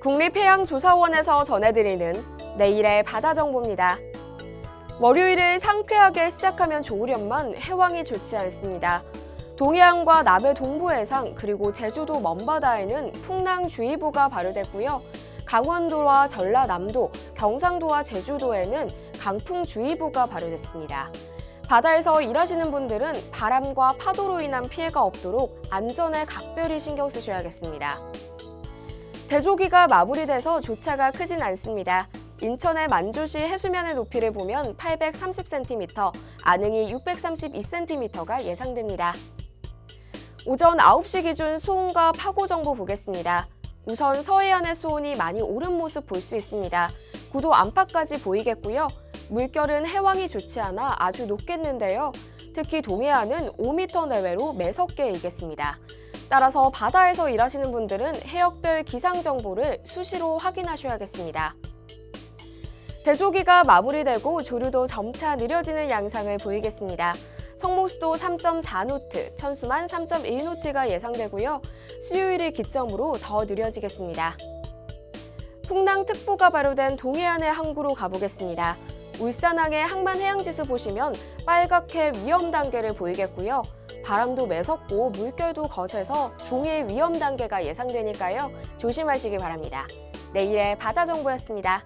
국립해양조사원에서 전해드리는 내일의 바다 정보입니다. 월요일을 상쾌하게 시작하면 좋으련만 해왕이 좋지 않습니다. 동해안과 남해 동부 해상 그리고 제주도 먼바다에는 풍랑주의보가 발효됐고요. 강원도와 전라남도, 경상도와 제주도에는 강풍주의보가 발효됐습니다. 바다에서 일하시는 분들은 바람과 파도로 인한 피해가 없도록 안전에 각별히 신경 쓰셔야겠습니다. 대조기가 마무리돼서 조차가 크진 않습니다. 인천의 만조시 해수면의 높이를 보면 830cm, 안흥이 632cm가 예상됩니다. 오전 9시 기준 소음과 파고 정보 보겠습니다. 우선 서해안의 수온이 많이 오른 모습 볼 수 있습니다. 9도 안팎까지 보이겠고요. 물결은 해왕이 좋지 않아 아주 높겠는데요. 특히 동해안은 5m 내외로 매섭게 일겠습니다. 따라서 바다에서 일하시는 분들은 해역별 기상 정보를 수시로 확인하셔야겠습니다. 대조기가 마무리되고 조류도 점차 느려지는 양상을 보이겠습니다. 성모수도 3.4노트, 천수만 3.1노트가 예상되고요. 수요일을 기점으로 더 느려지겠습니다. 풍랑특보가 발효된 동해안의 항구로 가보겠습니다. 울산항의 항만 해양지수 보시면 빨갛게 위험 단계를 보이겠고요. 바람도 매섭고 물결도 거세서 종일 위험 단계가 예상되니까요. 조심하시기 바랍니다. 내일의 바다 정보였습니다.